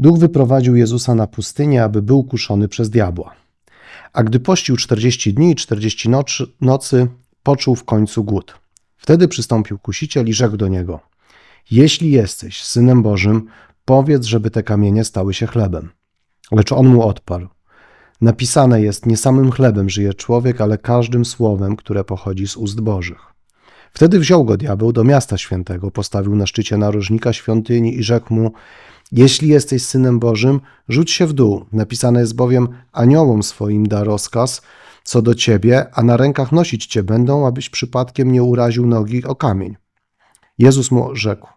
Duch wyprowadził Jezusa na pustynię, aby był kuszony przez diabła. A gdy pościł 40 dni i 40 nocy, poczuł w końcu głód. Wtedy przystąpił kusiciel i rzekł do niego: Jeśli jesteś synem Bożym, powiedz, żeby te kamienie stały się chlebem. Lecz on mu odparł: Napisane jest: Nie samym chlebem żyje człowiek, ale każdym słowem, które pochodzi z ust Bożych. Wtedy wziął go diabeł do miasta świętego, postawił na szczycie narożnika świątyni i rzekł mu: Jeśli jesteś synem Bożym, rzuć się w dół. Napisane jest bowiem: Aniołom swoim da rozkaz co do ciebie, a na rękach nosić cię będą, abyś przypadkiem nie uraził nogi o kamień. Jezus mu rzekł: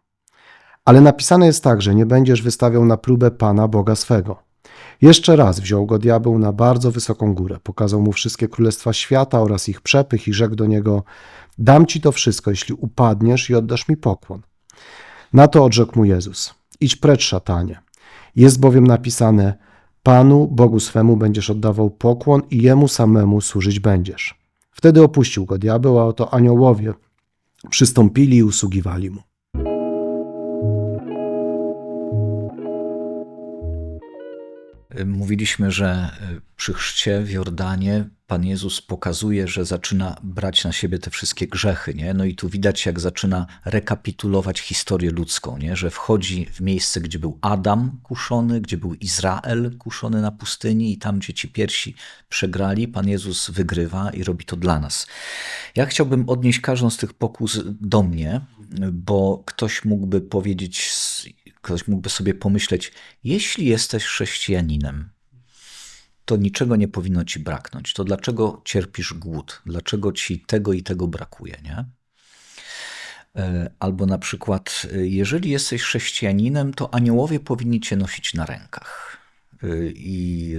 Ale napisane jest tak, że nie będziesz wystawiał na próbę Pana Boga swego. Jeszcze raz wziął go diabeł na bardzo wysoką górę, pokazał mu wszystkie królestwa świata oraz ich przepych i rzekł do niego: Dam ci to wszystko, jeśli upadniesz i oddasz mi pokłon. Na to odrzekł mu Jezus: Idź precz, szatanie. Jest bowiem napisane: Panu, Bogu swemu, będziesz oddawał pokłon i jemu samemu służyć będziesz. Wtedy opuścił go diabeł, a oto aniołowie przystąpili i usługiwali mu. Mówiliśmy, że przy chrzcie w Jordanie Pan Jezus pokazuje, że zaczyna brać na siebie te wszystkie grzechy, nie? No i tu widać, jak zaczyna rekapitulować historię ludzką, nie? Że wchodzi w miejsce, gdzie był Adam kuszony, gdzie był Izrael kuszony na pustyni i tam, gdzie ci pierwsi przegrali, Pan Jezus wygrywa i robi to dla nas. Ja chciałbym odnieść każdą z tych pokus do mnie, bo ktoś mógłby powiedzieć, ktoś mógłby sobie pomyśleć, jeśli jesteś chrześcijaninem, to niczego nie powinno ci braknąć. To dlaczego cierpisz głód? Dlaczego ci tego i tego brakuje, nie? Albo na przykład, jeżeli jesteś chrześcijaninem, to aniołowie powinni cię nosić na rękach. I,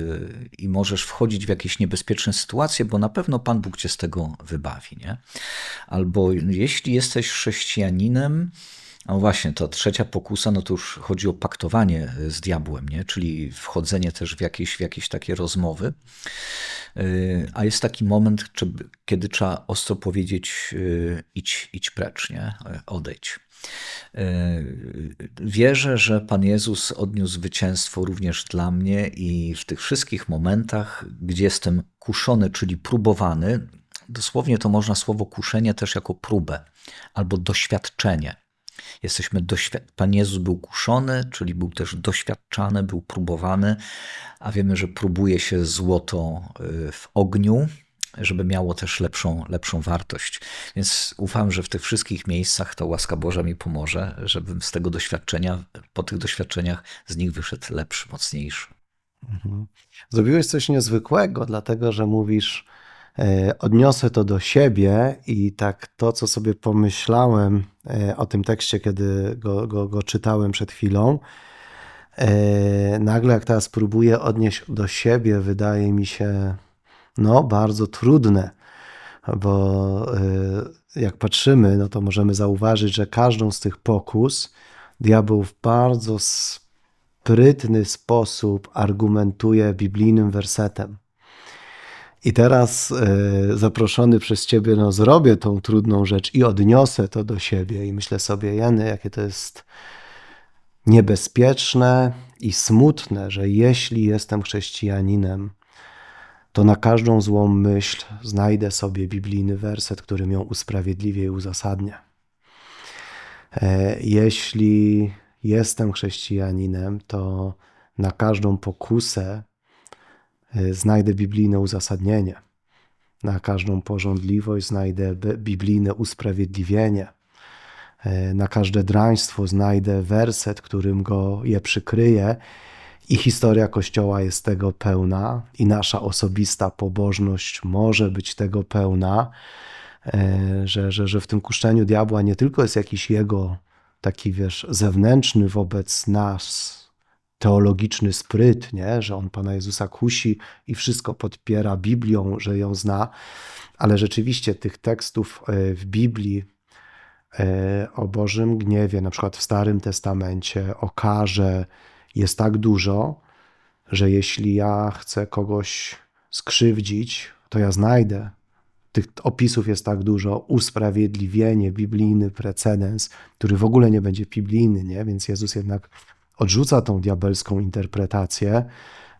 I możesz wchodzić w jakieś niebezpieczne sytuacje, bo na pewno Pan Bóg cię z tego wybawi. Nie? Albo jeśli jesteś chrześcijaninem, no właśnie, to trzecia pokusa, no to już chodzi o paktowanie z diabłem, nie? czyli wchodzenie też w jakieś, w jakieś takie rozmowy. A jest taki moment, kiedy trzeba ostro powiedzieć idź, idź precz, nie? odejdź. Wierzę, że Pan Jezus odniósł zwycięstwo również dla mnie i w tych wszystkich momentach, gdzie jestem kuszony, czyli próbowany, dosłownie to można słowo kuszenie też jako próbę albo doświadczenie. Jesteśmy doświad... Pan Jezus był kuszony, czyli był też doświadczany, był próbowany, a wiemy, że próbuje się złoto y, w ogniu, żeby miało też lepszą, lepszą wartość. Więc ufam, że w tych wszystkich miejscach to łaska Boża mi pomoże, żebym z tego doświadczenia, po tych doświadczeniach z nich wyszedł lepszy, mocniejszy. Mhm. Zrobiłeś coś niezwykłego, dlatego że mówisz, odniosę to do siebie i tak to, co sobie pomyślałem e, o tym tekście, kiedy go, go, go czytałem przed chwilą, e, nagle jak teraz próbuję odnieść do siebie, wydaje mi się no, bardzo trudne, bo jak patrzymy, no to możemy zauważyć, że każdą z tych pokus diabeł w bardzo sprytny sposób argumentuje biblijnym wersetem. I teraz y, zaproszony przez Ciebie, no zrobię tą trudną rzecz i odniosę to do siebie. I myślę sobie, Jany, jakie to jest niebezpieczne i smutne, że jeśli jestem chrześcijaninem, to na każdą złą myśl znajdę sobie biblijny werset, który ją usprawiedliwie i uzasadnia. E, jeśli jestem chrześcijaninem, to na każdą pokusę E, znajdę biblijne uzasadnienie. Na każdą porządliwość znajdę biblijne usprawiedliwienie. E, na każde draństwo znajdę werset, którym go je przykryje. I historia Kościoła jest tego pełna, i nasza osobista pobożność może być tego pełna, e, że, że, że w tym kuszczeniu diabła nie tylko jest jakiś jego taki, wiesz, zewnętrzny wobec nas, teologiczny spryt, nie? że on Pana Jezusa kusi i wszystko podpiera Biblią, że ją zna, ale rzeczywiście tych tekstów e, w Biblii e, o Bożym gniewie, na przykład w Starym Testamencie, o karze, jest tak dużo, że jeśli ja chcę kogoś skrzywdzić, to ja znajdę. Tych opisów jest tak dużo, usprawiedliwienie, biblijny precedens, który w ogóle nie będzie biblijny, nie? więc Jezus jednak odrzuca tą diabelską interpretację,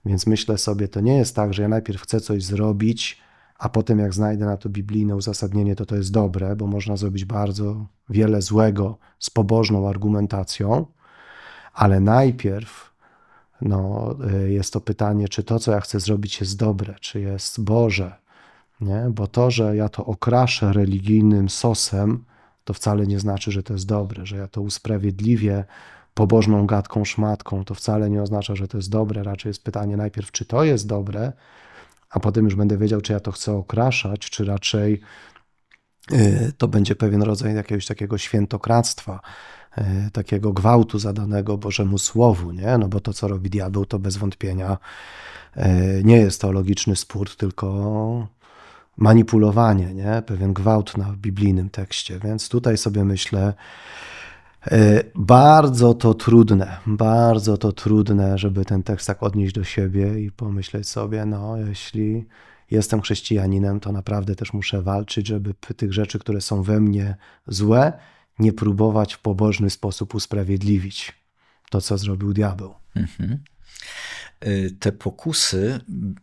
więc myślę sobie, to nie jest tak, że ja najpierw chcę coś zrobić, a potem jak znajdę na to biblijne uzasadnienie, to to jest dobre, bo można zrobić bardzo wiele złego z pobożną argumentacją, ale najpierw no, y, jest to pytanie, czy to, co ja chcę zrobić, jest dobre, czy jest Boże. Nie? Bo to, że ja to okraszę religijnym sosem, to wcale nie znaczy, że to jest dobre, że ja to usprawiedliwię pobożną gadką, szmatką, to wcale nie oznacza, że to jest dobre. Raczej jest pytanie najpierw, czy to jest dobre, a potem już będę wiedział, czy ja to chcę okraszać, czy raczej y, to będzie pewien rodzaj jakiegoś takiego świętokradztwa, y, takiego gwałtu zadanego Bożemu Słowu, nie? No bo to, co robi diabeł, to bez wątpienia y, nie jest to logiczny spór, tylko manipulowanie, nie? pewien gwałt na biblijnym tekście. Więc tutaj sobie myślę, bardzo to trudne, bardzo to trudne, żeby ten tekst tak odnieść do siebie i pomyśleć sobie, no jeśli jestem chrześcijaninem, to naprawdę też muszę walczyć, żeby tych rzeczy, które są we mnie złe, nie próbować w pobożny sposób usprawiedliwić to, co zrobił diabeł. Mhm. Y, Te pokusy mm,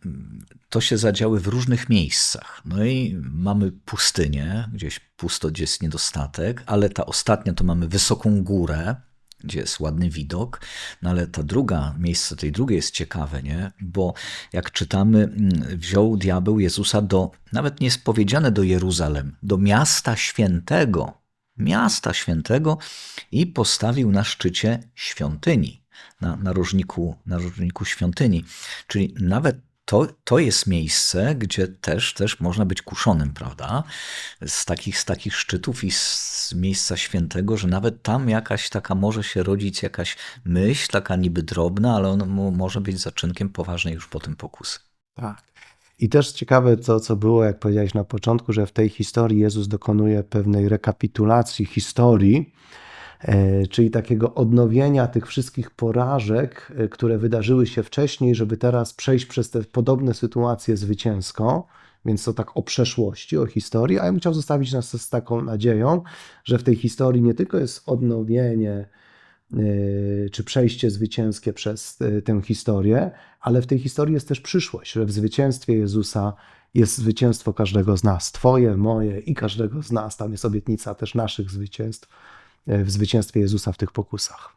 to się zadziały w różnych miejscach. No i mamy pustynię, gdzieś pusto, gdzie jest niedostatek, ale ta ostatnia to mamy wysoką górę, gdzie jest ładny widok, no ale ta druga, miejsce tej drugiej jest ciekawe, nie? Bo jak czytamy, mm, wziął diabeł Jezusa do, nawet nie jest powiedziane do Jeruzalem, do miasta świętego, miasta świętego i postawił na szczycie świątyni, na, na, różniku, na różniku świątyni. Czyli nawet to, to jest miejsce, gdzie też, też można być kuszonym, prawda? Z takich, z takich szczytów i z miejsca świętego, że nawet tam jakaś taka może się rodzić jakaś myśl, taka niby drobna, ale ona mo- może być zaczynkiem poważnej już potem pokusy. Tak. I też ciekawe to, co było, jak powiedziałeś na początku, że w tej historii Jezus dokonuje pewnej rekapitulacji historii, czyli takiego odnowienia tych wszystkich porażek, e, które wydarzyły się wcześniej, żeby teraz przejść przez te podobne sytuacje zwycięsko. Więc to tak o przeszłości, o historii, a ja bym chciał zostawić nas z taką nadzieją, że w tej historii nie tylko jest odnowienie y, czy przejście zwycięskie przez tę historię, ale w tej historii jest też przyszłość, że w zwycięstwie Jezusa jest zwycięstwo każdego z nas, Twoje, moje i każdego z nas. Tam jest obietnica też naszych zwycięstw w zwycięstwie Jezusa w tych pokusach.